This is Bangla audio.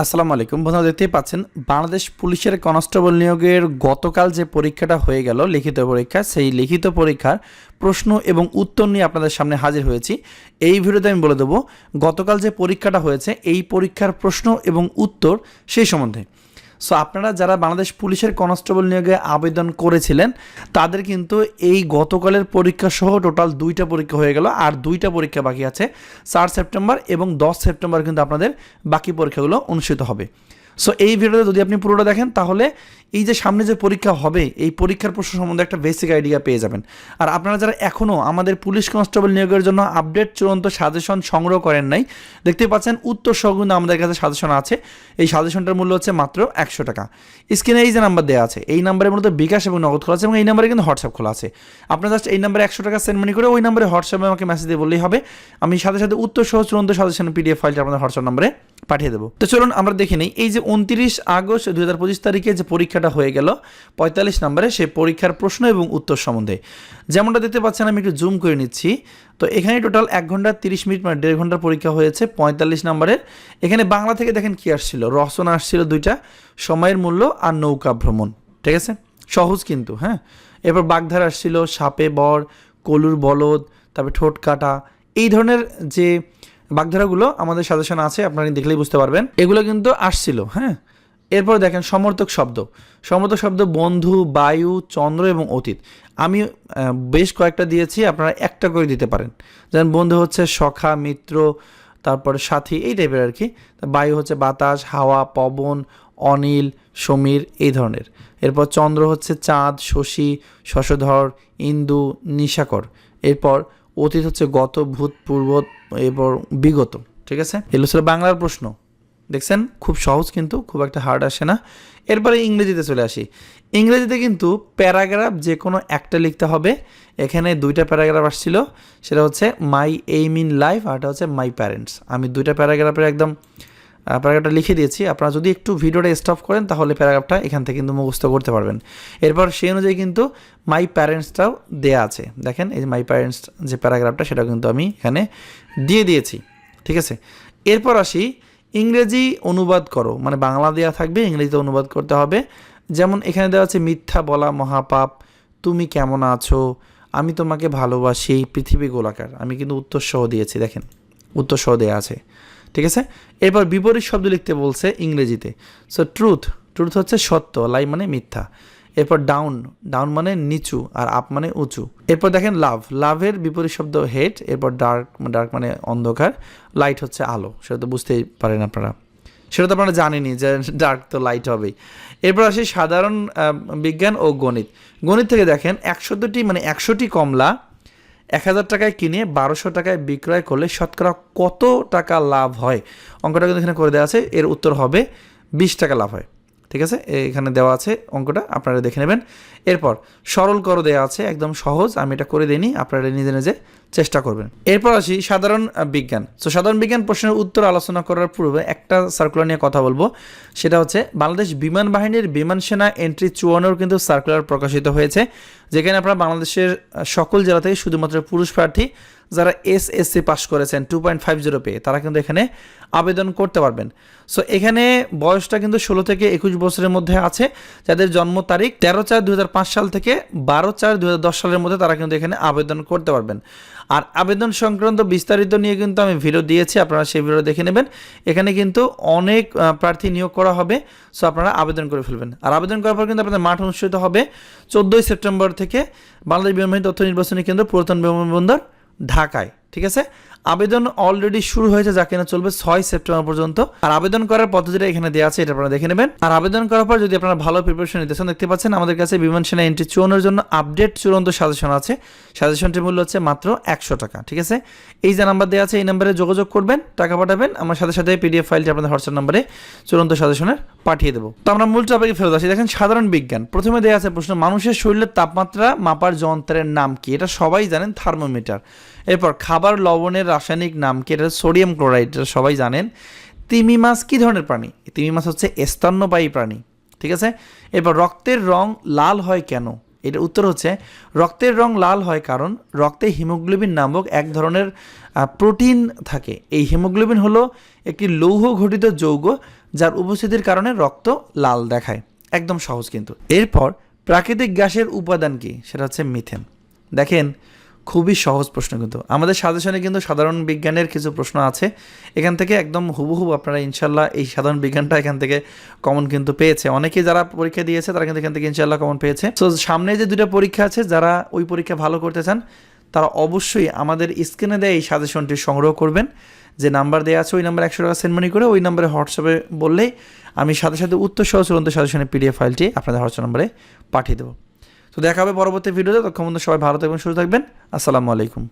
আসসালামু আলাইকুম। বন্ধুরা, দেখতেই পাচ্ছেন, বাংলাদেশ পুলিশের কনস্টেবল নিয়োগের গতকাল যে পরীক্ষাটা হয়ে গেল, লিখিত পরীক্ষা, সেই লিখিত পরীক্ষার প্রশ্ন এবং উত্তর নিয়ে আপনাদের সামনে হাজির হয়েছি। এই ভিডিওতে আমি বলে দেবো, গতকাল যে পরীক্ষাটা হয়েছে, এই পরীক্ষার প্রশ্ন এবং উত্তর সেই সম্বন্ধে। সো আপনারা যারা বাংলাদেশ পুলিশের কনস্টেবল নিয়োগে আবেদন করেছিলেন, তাদের কিন্তু এই গতকালের পরীক্ষা সহ টোটাল দুইটা পরীক্ষা হয়ে গেল, আর দুইটা পরীক্ষা বাকি আছে। চার সেপ্টেম্বর এবং দশ সেপ্টেম্বর কিন্তু আপনাদের বাকি পরীক্ষাগুলো অনুষ্ঠিত হবে। সো এই ভিডিওতে যদি আপনি পুরোটা দেখেন, তাহলে এই যে সামনে যে পরীক্ষা হবে, এই পরীক্ষার প্রশ্ন সম্বন্ধে একটা বেসিক আইডিয়া পেয়ে যাবেন। আর আপনারা যারা এখনও আমাদের পুলিশ কনস্টেবল নিয়োগের জন্য আপডেট চূড়ান্ত সাজেশন সংগ্রহ করেন নাই দেখতে পাচ্ছেন উত্তর সহ কিন্তু আমাদের কাছে সাজেশন আছে। এই সাজেশনটার মূল্য হচ্ছে মাত্র একশো টাকা। স্ক্রিনে এই যে নাম্বার দেওয়া আছে, এই নাম্বারে মূলত বিকাশ এবং নগদ খোলা আছে এবং এই নাম্বারে কিন্তু হোয়াটসঅ্যাপ খোলা আছে। আপনার জাস্ট এই নাম্বারে একশো টাকা সেন্ড মানি করে ওই নাম্বারে হোয়াটসঅ্যাপে আমাকে মেসেজ দিয়ে বললেই হবে। আমি সাথে সাথে উত্তর সহ চূড়ান্ত সাজেশন পিডিএফ ফাইলটা আপনাদের হোয়াটসঅ্যাপ নাম্বারে পাঠিয়ে দেবো। তো চলুন আমরা দেখে নিই, এই যে উনত্রিশ আগস্ট দুই হাজার পঁচিশ তারিখে যে পরীক্ষাটা হয়ে গেল, পঁয়তাল্লিশ নম্বরে সেই পরীক্ষার প্রশ্ন এবং উত্তর সম্বন্ধে। যেমনটা দেখতে পাচ্ছেন, আমি একটু জুম করে নিচ্ছি। তো এখানে টোটাল এক ঘণ্টা তিরিশ মিনিট মানে দেড় ঘণ্টার পরীক্ষা হয়েছে পঁয়তাল্লিশ নম্বরের। এখানে বাংলা থেকে দেখেন কি আসছিল? রচনা আসছিল দুইটা, সময়ের মূল্য আর নৌকা ভ্রমণ, ঠিক আছে? সহজ কিন্তু হ্যাঁ? এরপর বাগধারা আসছিল, সাপে বর, কলুর বলদ, তারপরে ঠোঁট কাটা, এই ধরনের যে বাগধারাগুলো আমাদের সাজেশন আছে, আপনারা দেখলেই বুঝতে পারবেন। এগুলো কিন্তু আসছিল হ্যাঁ? এরপর দেখেন সমর্থক শব্দ। সমর্থক শব্দ বন্ধু, বায়ু, চন্দ্র এবং অতীত। আমি বেশ কয়েকটা দিয়েছি, আপনারা একটা করে দিতে পারেন। যেমন বন্ধু হচ্ছে সখা, মিত্র, তারপরে সাথী, এই টাইপের আর কি বায়ু হচ্ছে বাতাস, হাওয়া, পবন, অনিল, সমীর, এই ধরনের। এরপর চন্দ্র হচ্ছে চাঁদ, শশী, শশধর, ইন্দু, নিশাকর। এরপর অতীত হচ্ছে গত, ভূত, পূর্ব এবং বিগত, ঠিক আছে? এগুলো ছিল বাংলার প্রশ্ন। দেখছেন? খুব সহজ কিন্তু, খুব একটা হার্ড আসে না। এরপরে ইংরেজিতে চলে আসি। ইংরেজিতে কিন্তু প্যারাগ্রাফ যে কোনো একটা লিখতে হবে। এখানে দুইটা প্যারাগ্রাফ আসছিল। সেটা হচ্ছে মাই এইম ইন লাইফ আর এটা হচ্ছে মাই প্যারেন্টস আমি দুইটা প্যারাগ্রাফের একদম প্যারাগ্রাফটা লিখে দিয়েছি। আপনারা যদি একটু ভিডিওটা স্টপ করেন, তাহলে প্যারাগ্রাফটা এখান থেকে কিন্তু মুখস্থ করতে পারবেন। এরপর সেই অনুযায়ী কিন্তু মাই প্যারেন্টসটাও দেয়া আছে। দেখেন, এই যে মাই প্যারেন্টস যে প্যারাগ্রাফটা সেটা কিন্তু আমি এখানে দিয়ে দিয়েছি। ঠিক আছে? এরপর আসি, ইংরেজি অনুবাদ করো। মানে বাংলা দেওয়া থাকবে, ইংরেজিতে অনুবাদ করতে হবে। যেমন এখানে দেওয়া আছে, মিথ্যা বলা মহাপাপ, তুমি কেমন আছো? আমি তোমাকে ভালোবাসি। পৃথিবী গোলাকার। আমি কিন্তু উত্তর সহ দিয়েছি, দেখেন। উত্তর সহ দেওয়া আছে। ঠিক আছে? এরপর বিপরীত শব্দ লিখতে বলছে ইংরেজিতে। সো ট্রুথ ট্রুথ হচ্ছে সত্য লাই মানে মিথ্যা। এরপর ডাউন ডাউন মানে নিচু আর আপ মানে উঁচু। এরপর দেখেন লাভ লাভের বিপরীত শব্দ হেড এরপর ডার্ক ডার্ক মানে অন্ধকার লাইট হচ্ছে আলো। সেটা তো বুঝতেই পারেন আপনারা। সেটা তো আপনারা জানেনই যে ডার্ক তো লাইট হবেই। এরপর আসি সাধারণ বিজ্ঞান ও গণিত। গণিত থেকে দেখেন একশোটি মানে একশোটি কমলা এক হাজার টাকায় কিনে বারোশো টাকায় বিক্রয় করলে শতকরা কত টাকা লাভ হয়? অঙ্কটা কিন্তু এখানে করে দেওয়া আছে। এর উত্তর হবে, বিশ টাকা লাভ হয়। ঠিক আছে? এখানে দেওয়া আছে অঙ্কটা, আপনারা দেখে নেবেন। এরপর সরল করো দেওয়া আছে, একদম সহজ, আমি এটা করে দিইনি, আপনারা নিজে নিজে চেষ্টা করবেন। এরপর আসি সাধারণ বিজ্ঞান। তো সাধারণ বিজ্ঞান প্রশ্নের উত্তর আলোচনা করার পূর্বে একটা সার্কুলার নিয়ে কথা বলব। সেটা হচ্ছে বাংলাদেশ বিমান বাহিনীর বিমান সেনা এন্ট্রি চুয়ানোর কিন্তু সার্কুলার প্রকাশিত হয়েছে, যেখানে আপনারা বাংলাদেশের সকল জেলা থেকে শুধুমাত্র পুরুষ প্রার্থী যারা এস এসসি পাস করেছেন টু পয়েন্ট ফাইভ জিরো পেয়ে, তারা কিন্তু এখানে আবেদন করতে পারবেন। সো এখানে বয়সটা কিন্তু ষোলো থেকে একুশ বছরের মধ্যে আছে। যাদের জন্ম তারিখ তেরো চার দু সাল থেকে বারো চার দু সালের মধ্যে তারা কিন্তু এখানে আবেদন করতে পারবেন। আর আবেদন সংক্রান্ত বিস্তারিত নিয়ে কিন্তু আমি ভিডিও দিয়েছি, আপনারা সেই ভিডিও দেখে নেবেন। এখানে কিন্তু অনেক প্রার্থী নিয়োগ করা হবে সো আপনারা আবেদন করে ফেলবেন। আর আবেদন করার পর কিন্তু আপনাদের মাঠ অনুষ্ঠিত হবে চোদ্দোই সেপ্টেম্বর থেকে বাংলাদেশ বিমানবাহিনী তথ্য নির্বাচনী কেন্দ্র পুরাতন বিমানবন্দর ঢাকায়। ঠিক আছে? আবেদন অলরেডি শুরু হয়েছে যা কিনা চলবে ছয় সেপ্টেম্বর পর্যন্ত। আর আবেদন করার পদ্ধতিটা এখানে দেওয়া আছে, এটা আপনারা দেখে নেবেন। আর আবেদন করার পর যদি আপনারা ভালো প্রিপারেশন নিতে চান, দেখতে পাচ্ছেন আমাদের কাছে বিমান সেনা এন্ট্রি চুয়ানোর জন্য আপডেট চূড়ান্ত সাজেশন আছে। সাজেশনটির মূল্য হচ্ছে মাত্র একশো টাকা, ঠিক আছে? এই যে নাম্বার দেওয়া আছে, এই নাম্বারে যোগাযোগ করবেন, টাকা পাঠাবেন। আমার সাথে সাথে পিডিএফ ফাইলটি আপনাদের হোয়াটসঅ্যাপ নাম্বারে চূড়ান্ত সাজেশনের পাঠিয়ে দেবো। তো আমরা মূল টপিকে ফেরত আসি। দেখেন, সাধারণ বিজ্ঞান। প্রথমে দেওয়া আছে প্রশ্ন, মানুষের শরীরের তাপমাত্রা মাপার যন্ত্রের নাম কি? এটা সবাই জানেন থার্মোমিটার এরপর, খাবার লবণের রাসায়নিক নাম কি? এটা সোডিয়াম ক্লোরাইড এটা সবাই জানেন। তিমি মাছ কী ধরনের প্রাণী? তিমি মাছ হচ্ছে স্তন্যপায়ী প্রাণী, ঠিক আছে? এরপর রক্তের রং লাল হয় কেন? এটার উত্তর হচ্ছে, রক্তের রং লাল হয় কারণ রক্তে হিমোগ্লোবিন নামক এক ধরনের প্রোটিন থাকে। এই হিমোগ্লোবিন হলো একটি লৌহ ঘটিত যৌগ যার উপস্থিতির কারণে রক্ত লাল দেখায়। একদম সহজ কিন্তু। এরপর প্রাকৃতিক গ্যাসের উপাদান কি? সেটা হচ্ছে মিথেন। দেখেন খুবই সহজ প্রশ্ন কিন্তু। আমাদের সাজেশনে কিন্তু সাধারণ বিজ্ঞানের কিছু প্রশ্ন আছে। এখান থেকে একদম হুবহু আপনারা ইনশাল্লাহ এই সাধারণ বিজ্ঞানটা এখান থেকে কমন কিন্তু পেয়েছে। অনেকে যারা পরীক্ষা দিয়েছে, তারা কিন্তু এখান থেকে ইনশাল্লাহ কমন পেয়েছে। তো সামনে যে দুটো পরীক্ষা আছে, যারা ওই পরীক্ষা ভালো করতে চান, তারা অবশ্যই আমাদের স্ক্রিনে দেয় এই সাজেশনটি সংগ্রহ করবেন। যে নাম্বার দেওয়া আছে, ওই নাম্বার একশো টাকা সেন্ড মানি করে ওই নাম্বারে হোয়াটসঅ্যাপে বললেই আমি সাথে সাথে উত্তর সহ চূড়ান্ত সাজেশনের পিডিএফ ফাইলটি আপনাদের হোয়াটসঅ্যাপ নাম্বারে পাঠিয়ে দেবো। তো দেখা হবে পরবর্তী ভিডিওতে। তখন সবাই ভালো থাকবেন সুস্থ থাকবেন। আসসালামু আলাইকুম।